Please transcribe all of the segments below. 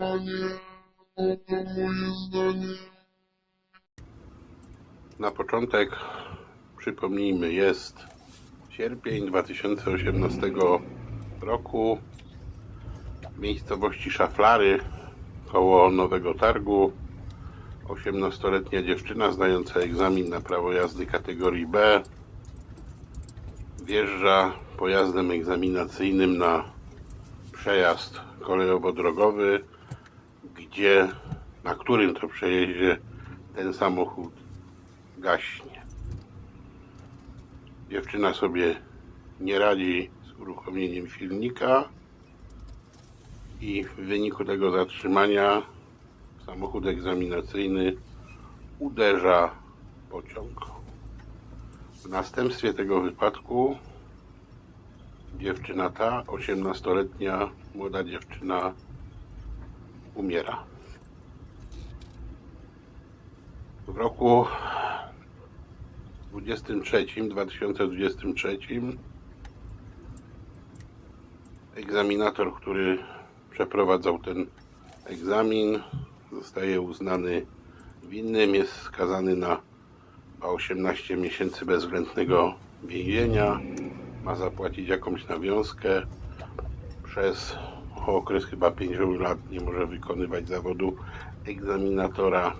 Panie, no to moje zdanie. Na początek przypomnijmy, jest sierpień 2018 roku w miejscowości Szaflary koło Nowego Targu 18-letnia dziewczyna zdająca egzamin na prawo jazdy kategorii B wjeżdża pojazdem egzaminacyjnym na przejazd kolejowo-drogowy, gdzie na którym to przejeździe ten samochód gaśnie. Dziewczyna sobie nie radzi z uruchomieniem silnika i w wyniku tego zatrzymania samochód egzaminacyjny uderza pociąg. W następstwie tego wypadku dziewczyna ta, 18-letnia młoda dziewczyna, umiera. W roku 23, 2023 egzaminator, który przeprowadzał ten egzamin, zostaje uznany winnym, jest skazany na 18 miesięcy bezwzględnego więzienia, ma zapłacić jakąś nawiązkę, przez okres chyba 5 lat nie może wykonywać zawodu egzaminatora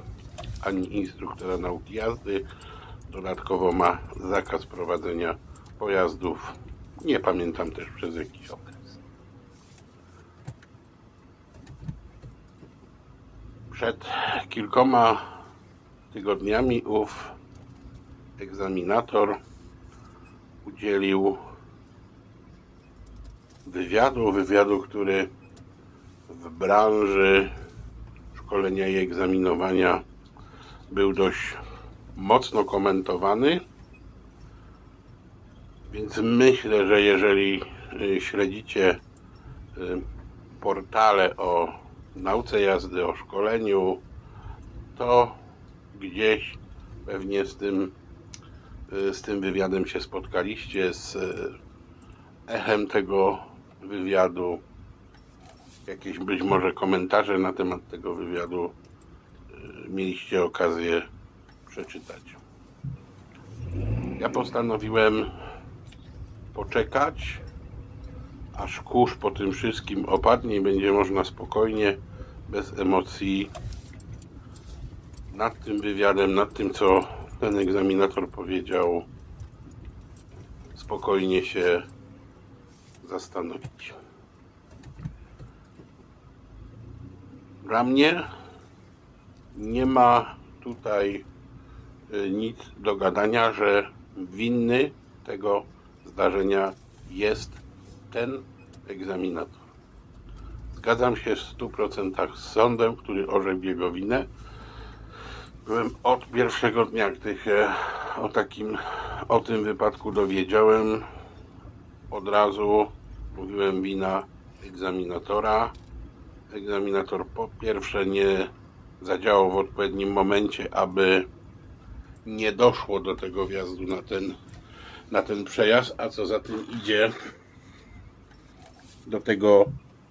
ani instruktora nauki jazdy. Dodatkowo ma zakaz prowadzenia pojazdów. Nie pamiętam też przez jakiś okres. Przed kilkoma tygodniami ów egzaminator udzielił wywiadu, wywiadu, który w branży szkolenia i egzaminowania był dość mocno komentowany. Więc myślę, że jeżeli y, śledzicie y, portale o nauce jazdy, o szkoleniu, to gdzieś pewnie z tym, y, z tym wywiadem się spotkaliście, z echem tego wywiadu, jakieś być może komentarze na temat tego wywiadu y, mieliście okazję przeczytać. Ja postanowiłem poczekać, aż kurz po tym wszystkim opadnie i będzie można spokojnie, bez emocji nad tym wywiadem, nad tym co ten egzaminator powiedział, spokojnie się zastanowić. Dla mnie nie ma tutaj y, nic do gadania, że winny tego zdarzenia jest ten egzaminator. Zgadzam się w 100% z sądem, który orzekł jego winę. Byłem od pierwszego dnia, gdy się o takim, o tym wypadku dowiedziałem, od razu mówiłem wina egzaminatora. Egzaminator po pierwsze nie zadziałał w odpowiednim momencie, aby nie doszło do tego wjazdu na ten, na ten przejazd, a co za tym idzie do tego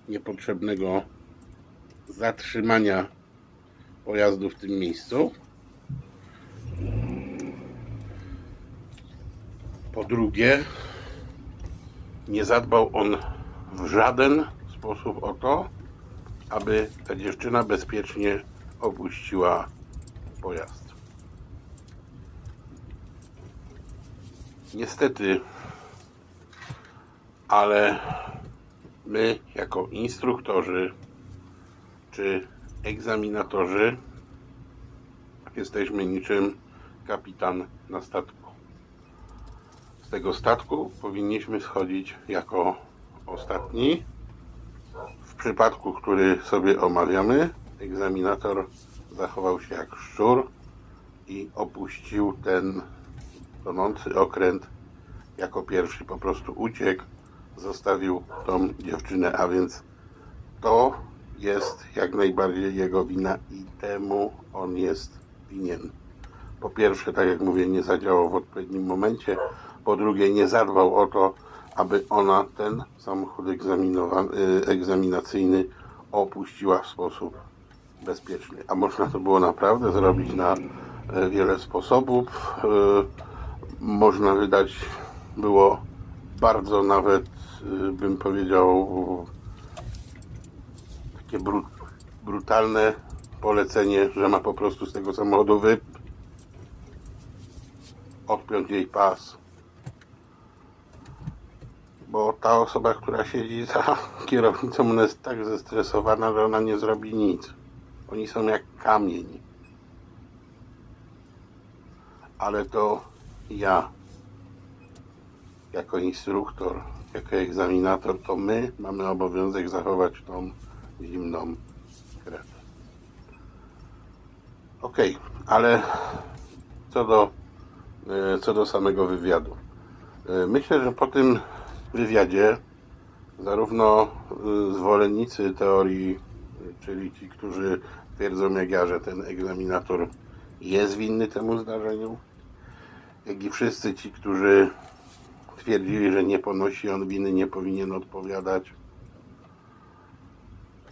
niepotrzebnego zatrzymania pojazdu w tym miejscu. Po drugie, nie zadbał on w żaden sposób o to, aby ta dziewczyna bezpiecznie opuściła pojazd. Niestety, ale my jako instruktorzy czy egzaminatorzy jesteśmy niczym kapitan na statku. Z tego statku powinniśmy schodzić jako ostatni. W przypadku, który sobie omawiamy, egzaminator zachował się jak szczur i opuścił ten tonący okręt jako pierwszy. Po prostu uciekł, zostawił tą dziewczynę, a więc to jest jak najbardziej jego wina i temu on jest winien. Po pierwsze, tak jak mówię, nie zadziałał w odpowiednim momencie. Po drugie, nie zadbał o to, aby ona ten samochód y, egzaminacyjny opuściła w sposób bezpieczny. A można to było naprawdę zrobić na e, wiele sposobów. E, Można wydać było bardzo nawet, e, bym powiedział, takie bru, brutalne polecenie, że ma po prostu z tego samochodu wy odpiąć jej pas. Bo ta osoba, która siedzi za kierownicą, ona jest tak zestresowana, że ona nie zrobi nic. Oni są jak kamień. Ale to ja, jako instruktor, jako egzaminator, to my mamy obowiązek zachować tą zimną krew. Okej, ale co do, e, co do samego wywiadu. E, Myślę, że po tym wywiadzie zarówno e, zwolennicy teorii, czyli ci, którzy twierdzą jak ja, że ten egzaminator jest winny temu zdarzeniu, jak i wszyscy ci, którzy twierdzili, że nie ponosi on winy, nie powinien odpowiadać.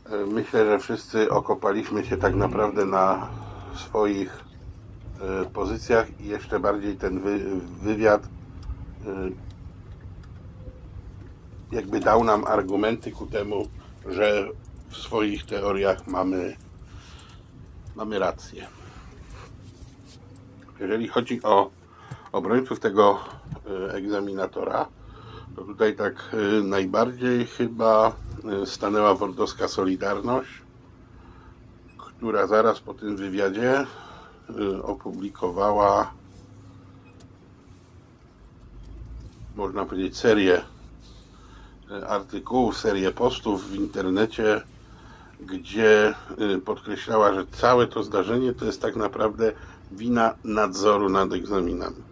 E, Myślę, że wszyscy okopaliśmy się tak naprawdę na swoich e, pozycjach i jeszcze bardziej ten wy, wywiad e, jakby dał nam argumenty ku temu, że w swoich teoriach mamy, mamy rację. Jeżeli chodzi o obrońców tego e, egzaminatora, to tutaj tak e, najbardziej chyba e, stanęła Wordowska Solidarność, która zaraz po tym wywiadzie opublikowała, można powiedzieć, serię artykułów, serię postów w internecie, gdzie y, podkreślała, że całe to zdarzenie to jest tak naprawdę wina nadzoru nad egzaminami.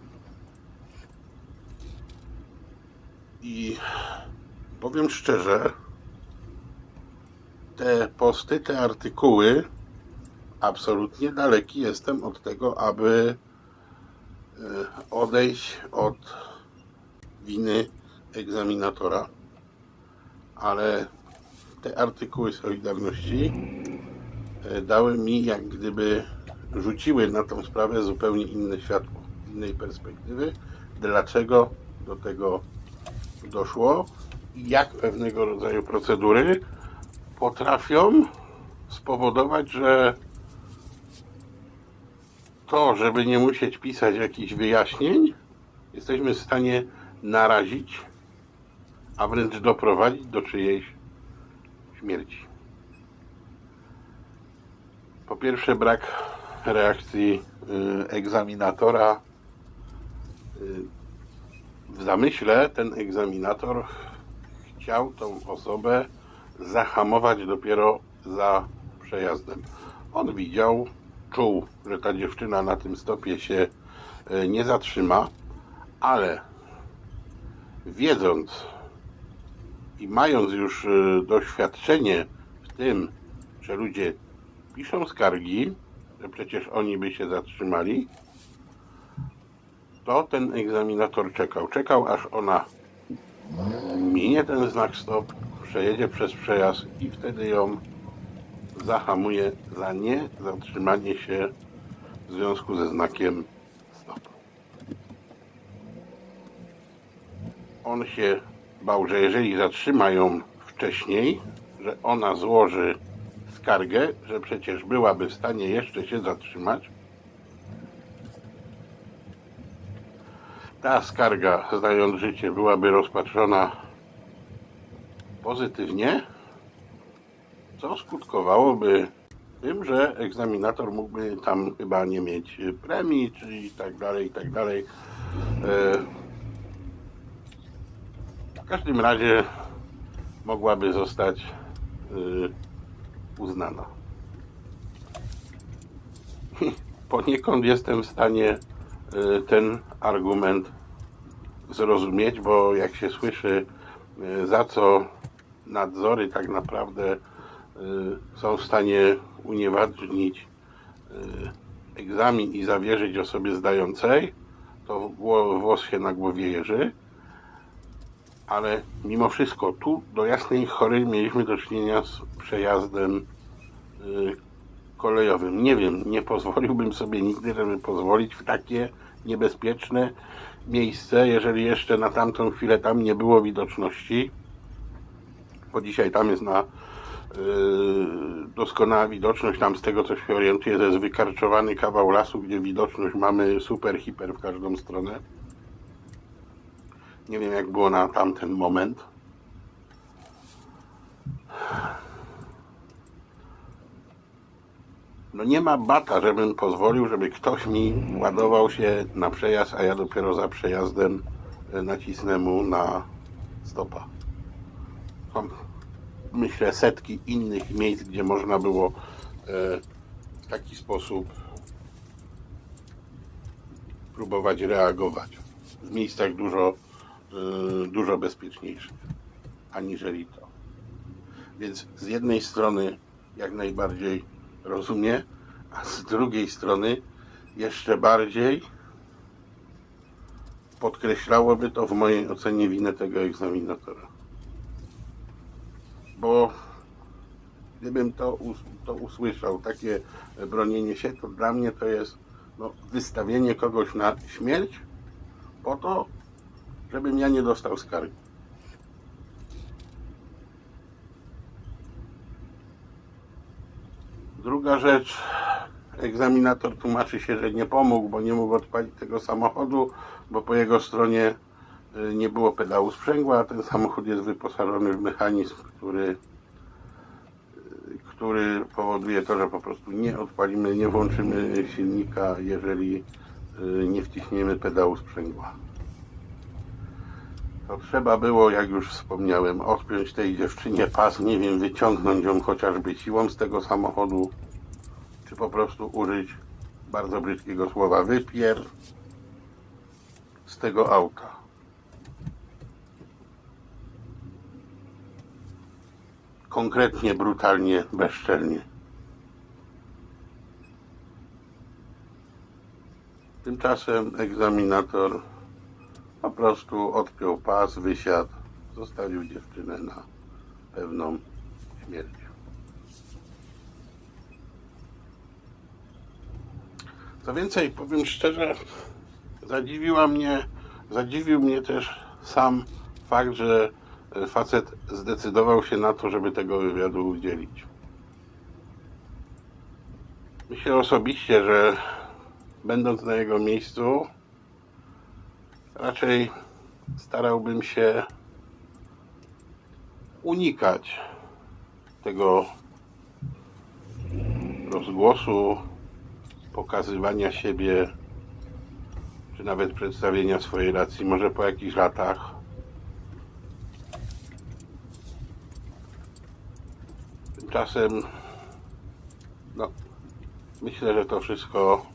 I powiem szczerze, te posty, te artykuły absolutnie daleki jestem od tego, aby e, odejść od winy egzaminatora, ale te artykuły Solidarności e, dały mi jak gdyby rzuciły na tą sprawę zupełnie inne światło, innej perspektywy, dlaczego do tego doszło i jak pewnego rodzaju procedury potrafią spowodować, że to, żeby nie musieć pisać jakichś wyjaśnień, jesteśmy w stanie narazić, a wręcz doprowadzić do czyjejś śmierci. Po pierwsze, brak reakcji y, egzaminatora. Y, w zamyśle ten egzaminator chciał tą osobę zahamować dopiero za przejazdem. On widział, czuł, że ta dziewczyna na tym stopie się e, nie zatrzyma, ale wiedząc i mając już e, doświadczenie w tym, że ludzie piszą skargi, że przecież oni by się zatrzymali, to ten egzaminator czekał. Czekał, aż ona minie ten znak stop, przejedzie przez przejazd i wtedy ją zahamuje za nie zatrzymanie się w związku ze znakiem stop. On się bał, że jeżeli zatrzyma ją wcześniej, że ona złoży skargę, że przecież byłaby w stanie jeszcze się zatrzymać. Ta skarga, znając życie, byłaby rozpatrzona pozytywnie, co skutkowałoby tym, że egzaminator mógłby tam chyba nie mieć premii, czy i tak dalej, i tak dalej. E, W każdym razie mogłaby zostać e, uznana. Poniekąd jestem w stanie e, ten argument zrozumieć, bo jak się słyszy, e, za co nadzory tak naprawdę y, są w stanie unieważnić y, egzamin i zawierzyć osobie zdającej, to wło- włos się na głowie jeży. Ale mimo wszystko tu do Jasnej Chory mieliśmy do czynienia z przejazdem y, kolejowym. Nie wiem, nie pozwoliłbym sobie nigdy, żeby pozwolić w takie niebezpieczne miejsce, jeżeli jeszcze na tamtą chwilę tam nie było widoczności, bo dzisiaj tam jest na yy, doskonała widoczność, tam z tego co się orientuję, to jest wykarczowany kawał lasu, gdzie widoczność mamy super, hiper w każdą stronę. Nie wiem jak było na tamten moment. No nie ma bata, żebym pozwolił, żeby ktoś mi ładował się na przejazd, a ja dopiero za przejazdem e, nacisnę mu na stopa. Są, myślę, setki innych miejsc, gdzie można było e, w taki sposób próbować reagować. W miejscach dużo, dużo bezpieczniejszych aniżeli to. Więc z jednej strony jak najbardziej rozumie, a z drugiej strony jeszcze bardziej podkreślałoby to w mojej ocenie winę tego egzaminatora. Bo gdybym to, us- to usłyszał, takie bronienie się, to dla mnie to jest no, wystawienie kogoś na śmierć po to, żebym ja nie dostał skargi. Druga rzecz, egzaminator tłumaczy się, że nie pomógł, bo nie mógł odpalić tego samochodu, bo po jego stronie y, nie było pedału sprzęgła, a ten samochód jest wyposażony w mechanizm, który, y, który powoduje to, że po prostu nie odpalimy, nie włączymy silnika, jeżeli y, nie wciśniemy pedału sprzęgła. To trzeba było, jak już wspomniałem, odpiąć tej dziewczynie pas, nie wiem, wyciągnąć ją chociażby siłą z tego samochodu, czy po prostu użyć bardzo brzydkiego słowa wypier z tego auta. Konkretnie, brutalnie, bezczelnie. Tymczasem egzaminator po prostu odpiął pas, wysiadł, zostawił dziewczynę na pewną śmierć. Co więcej, powiem szczerze, zadziwiła mnie, zadziwił mnie też sam fakt, że facet zdecydował się na to, żeby tego wywiadu udzielić. Myślę osobiście, że będąc na jego miejscu, raczej starałbym się unikać tego rozgłosu, pokazywania siebie, czy nawet przedstawienia swojej racji, może po jakichś latach. Tymczasem, no, myślę, że to wszystko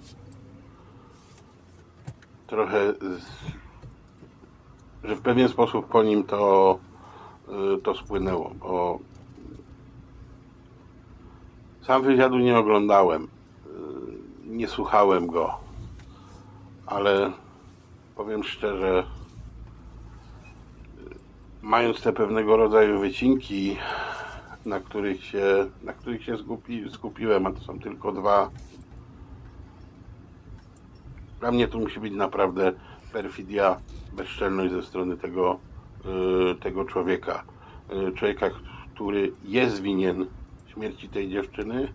trochę z, że w pewien sposób po nim to, y, to spłynęło, bo sam wywiadu nie oglądałem, y, nie słuchałem go, ale powiem szczerze, y, mając te pewnego rodzaju wycinki, na których się, na których się skupi, skupiłem, a to są tylko dwa, dla mnie to musi być naprawdę perfidia, bezczelność ze strony tego, y, tego człowieka. Y, Człowieka, który jest winien śmierci tej dziewczyny,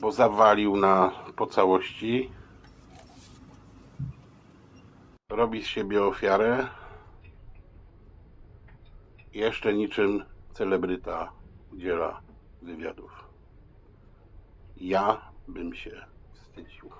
bo zawalił na po całości. Robi z siebie ofiarę. Jeszcze niczym celebryta udziela wywiadów. Ja bym się wstydził.